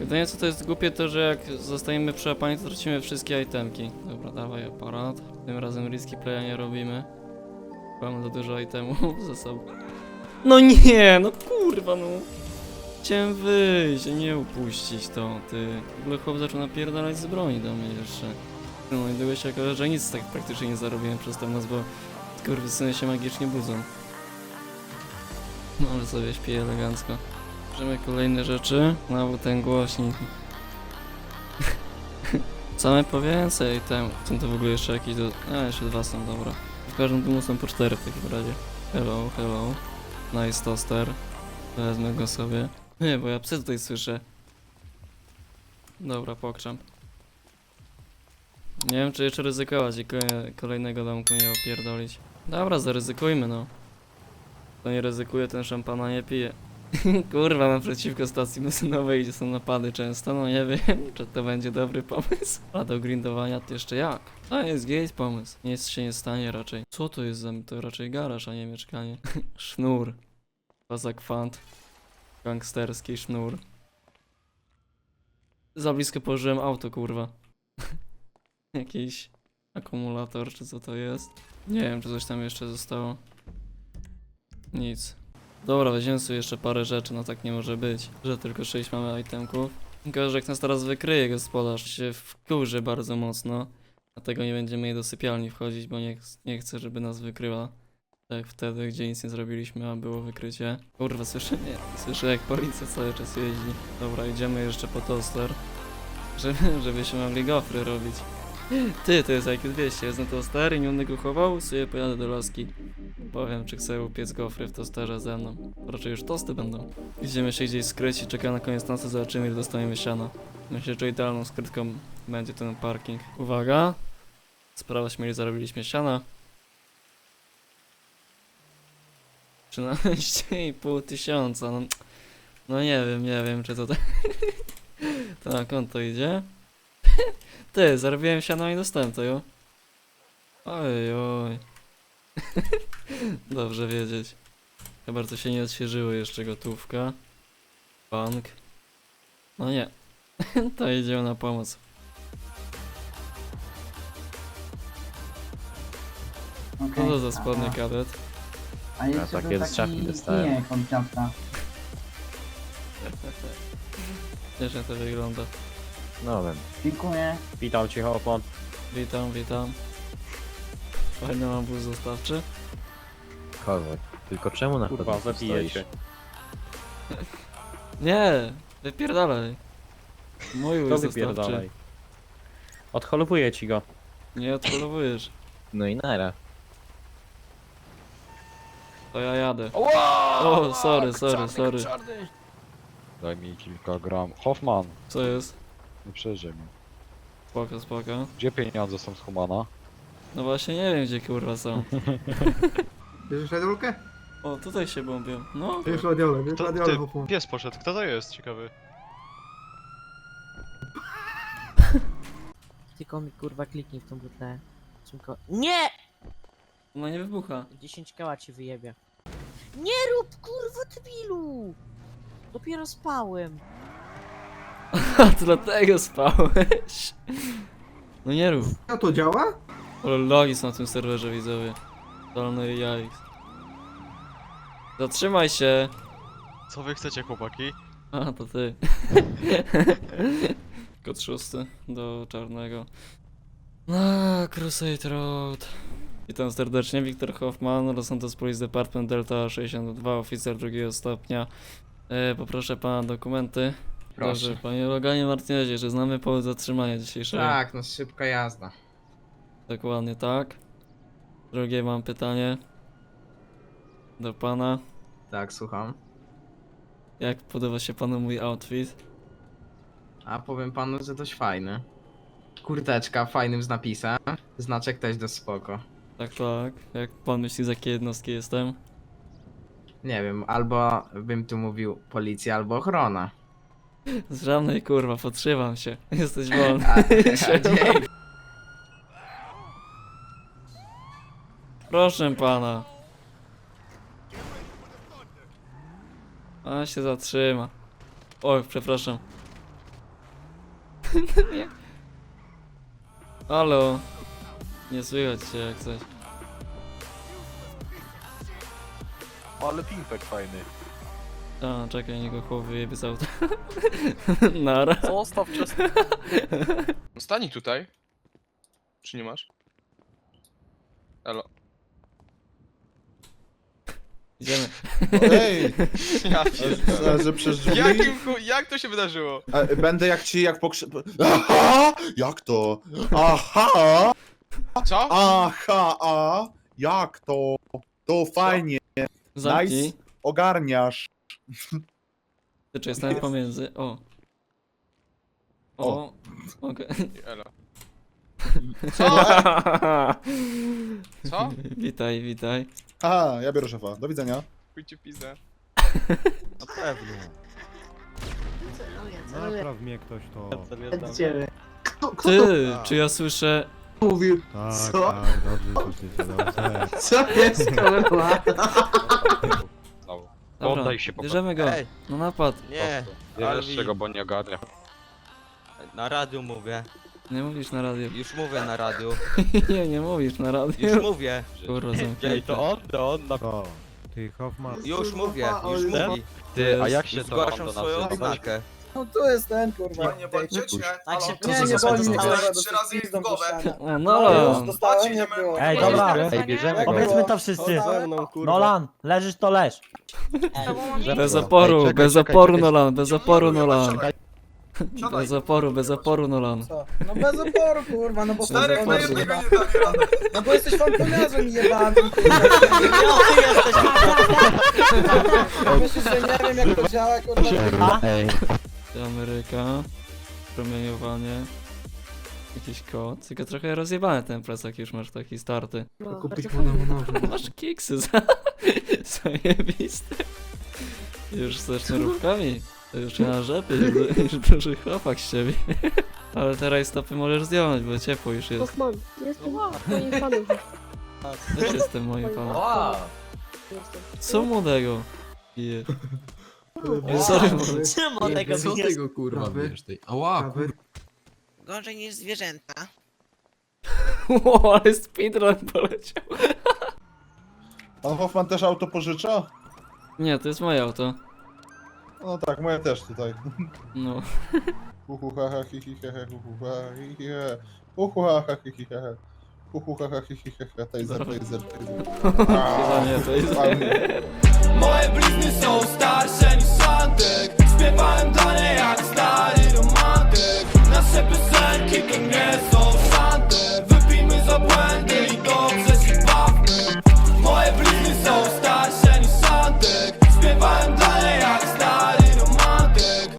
Jedynie co to jest głupie to, że jak zostajemy przełapani, to tracimy wszystkie itemki. Dobra, dawaj aparat. Tym razem risky playa nie robimy. Mamy za dużo itemów ze sobą. No nie, no kurwa no. Chciałem wyjść, nie upuścić to, ty. W ogóle chłop zaczął napierdalać z broni do mnie jeszcze. No i długo się okazało, że nic tak praktycznie nie zarobiłem przez ten noc, bo skurwysyny się magicznie budzą. No ale sobie śpię elegancko. Bierzemy kolejne rzeczy. Znowu ten głośnik. Same po więcej tem. Są to w ogóle jeszcze jakieś do... A, jeszcze dwa są, dobra. W każdym domu są po cztery w takim razie. Hello, hello. Nice toaster. Wezmę go sobie. Nie, bo ja psy tutaj słyszę. Dobra, pokrzam. Nie wiem, czy jeszcze ryzykować i ko- kolejnego domku nie opierdolić. Dobra, zaryzykujmy, no. Kto nie ryzykuje, ten szampana nie pije. Kurwa, naprzeciwko stacji benzynowej gdzie są napady często, no nie wiem, czy to będzie dobry pomysł. A do grindowania to jeszcze jak? To jest gate pomysł. Nic się nie stanie raczej. Co to jest za... to raczej garaż, a nie mieszkanie. Sznur. Kozak fant. Gangsterski sznur. Za blisko położyłem auto, kurwa. Jakiś akumulator, czy co to jest? Nie wiem, czy coś tam jeszcze zostało. Nic. Dobra, weźmiemy sobie jeszcze parę rzeczy, no tak nie może być, że tylko 6 mamy itemków. Tylko, że jak nas teraz wykryje gospodarz, się wkurzy bardzo mocno. Dlatego nie będziemy jej do sypialni wchodzić, bo nie, ch- nie chcę, żeby nas wykryła. Tak jak wtedy, gdzie nic nie zrobiliśmy, a było wykrycie. Kurwa, słyszę, nie, słyszę jak policja cały czas jeździ. Dobra, idziemy jeszcze po toaster, żeby, żebyśmy mogli gofry robić. Ty, to jest IQ 200, jest na toaster i nie będę go chował, sobie pojadę do laski. Powiem, czy chcę upiec gofry w tosterze ze mną. Raczej już tosty będą. Idziemy się gdzieś skryć i czekamy na koniec nocy, zobaczymy ile dostaniemy siana. Myślę, że idealną skrytką będzie ten parking. Uwaga! Sprawa śmieli zarobiliśmy siana. 13,5 tysiąca, no, no nie wiem, nie wiem czy to tak... to na konto idzie? Ty, zarobiłem siano i dostałem to, jo. Oj, oj. Dobrze wiedzieć. Chyba to się nie odświeżyło jeszcze gotówka. Bank. No nie. to idzie na pomoc. Co to za spodnie a- kadet? A jeszcze takie był z szafy taki dostałem. od dziadka. Nieźle to wygląda. No wiem. Dziękuję. Witam cię, Hopon. Witam, witam. Fajny mam wóz zostawczy. Kozak. Tylko czemu na Kurwa, chodniku zabiję stoisz? cię. Nie! Wypierdalaj. Mój To zostawczy. wypierdalaj. Odholowuję ci go. Nie odkolowujesz. No i nara. To ja jadę. O, sorry, sorry, sorry. Daj mi kilka gram. Hoffman, Co jest? nie przeżyj mnie. Spoko, spoko. Gdzie pieniądze są z Humana? No właśnie nie wiem gdzie kurwa są. Bierzesz radiolkę? O, tutaj się bombią. No. Bierz radiolę, bierz To, radiolę, ty, hopu. pies poszedł, kto to jest? Ciekawy. Tylko mi kurwa kliknij w tą butlę. Szybko. Nie! No nie wybucha. 10 koła ci wyjebie. Nie rób kurwa debilu! Dopiero spałem. A, to dlatego spałeś. No nie rób. A to działa? Ale logi są na tym serwerze widzowie. Dolny jaj. Zatrzymaj się. Co wy chcecie, chłopaki? A, to ty. Kod szósty do czarnego. Na Crusade Road. Witam serdecznie, Wiktor Hoffman, Los Santos Police Department Delta 62, oficer drugiego stopnia. E, poproszę pana dokumenty. Dobrze, panie Loganie Martinezie, że znamy powód zatrzymania dzisiejszego. Tak, no szybka jazda. Dokładnie tak. Drugie mam pytanie. Do pana. Tak, słucham. Jak podoba się panu mój outfit? A powiem panu, że dość fajny. Kurteczka fajnym z napisem. Znaczek też dość spoko. Tak, tak. Jak pan myśli, z jakiej jednostki jestem? Nie wiem, albo bym tu mówił policja, albo ochrona. Z żadnej kurwa, podszywam się. Jesteś wolny. A, a Siema. Proszę pana. A się zatrzyma. Oj, przepraszam. Nie. Halo. Nie słychać się jak coś. Ale pimpek fajny. A, czekaj, niego chłop wyjebie z auta. Nara. Zostaw czas. Stań tutaj. Czy nie masz? Elo. Idziemy. Ej, Ja pierdolę. a, że przez drzwi? Jakim, chu- jak to się wydarzyło? A, Będę jak ci, jak pokrzy... Aha! Jak to? Aha! Co? Aha, a? Jak to? To fajnie, Zamknij. Nice. ogarniasz. Ty, czy jestem pomiędzy? O. O. Okej. Elo. Co? Co? witaj, witaj. Aha, ja biorę szefa. Do widzenia. Pójdźcie w pizdę. Na pewno. Napraw mnie ktoś to. Od ciebie. Ty, czy ja słyszę... Mówił. Tak, Co? tak, dobrze słyszycie, dobrze. Co jest kurwa? Dobra, Poddaj się po bierzemy go. Ej. No napad. Nie, Bierzesz czego, bo nie ogarnia. na radiu mówię. Nie mówisz na radio. Już mówię na radiu. nie, nie mówisz na radio. mówię. Kurwa, zamknięte. on, to on na... To. Ty, Hoffman. Już mówię, już ale- mówi. Ty, a jak się to Zgłaszam wam do swoją nas oznakę. No tu jest ten kurwa. Nie walczycie? Tak się Nie, nie boli mnie Dostałeś trzy razy w głowę. O, No no. już dostałem, nie było. Ej, dobra. Ej, bierzemy go. Powiedzmy to wszyscy. kurwa. Nolan, leżysz to leż. Bez Ej, oporu, czekaj, bez czekaj, oporu czekaj. Nolan, bez oporu Nolan. Siadaj. Bez oporu, bez oporu Nolan. Co? No bez oporu kurwa, no bo Bez na oporu. jednego nie da rady. No bo jesteś fantomiarzem jebany kurwa. Myślisz, że nie wiem jak to działa kurwa? Ej, Ameryka. Promieniowanie. Jakiś kod. Tylko trochę rozjebany ten plecak już masz taki starty. Kupić mu. Masz kiksy za... zajebiste. Już ze sznurówkami. To już na rzepie, już, duży chłopak z ciebie. Ale teraz stopy możesz zdjąć, bo ciepło już jest. Hoffman, jestem twoim fanem. Też jestem moim fanem. Co młodego? Pije. Sorry, młody. Czemu tego Co jest? tego kurwa wiesz tej? Ała, kurwa. Gorzej niż zwierzęta. Wow, ale speedrun poleciał. Pan Hoffman też auto pożycza? Nie, to jest moje auto. No tak, moje też tutaj. No. Uhu, ha, ha, hi, hi, he, he, hu, hu, ha, hi, hi, he. Uhu, ha, ha, hi, hi, he, he. Uhu, ha, ha, hi, hi, he, he. Taser, taser, taser. Chyba nie, to jest... Ładnie. Moje blizny są starsze niż Santek Śpiewałem dla niej jak stary romantyk Nasze piosenki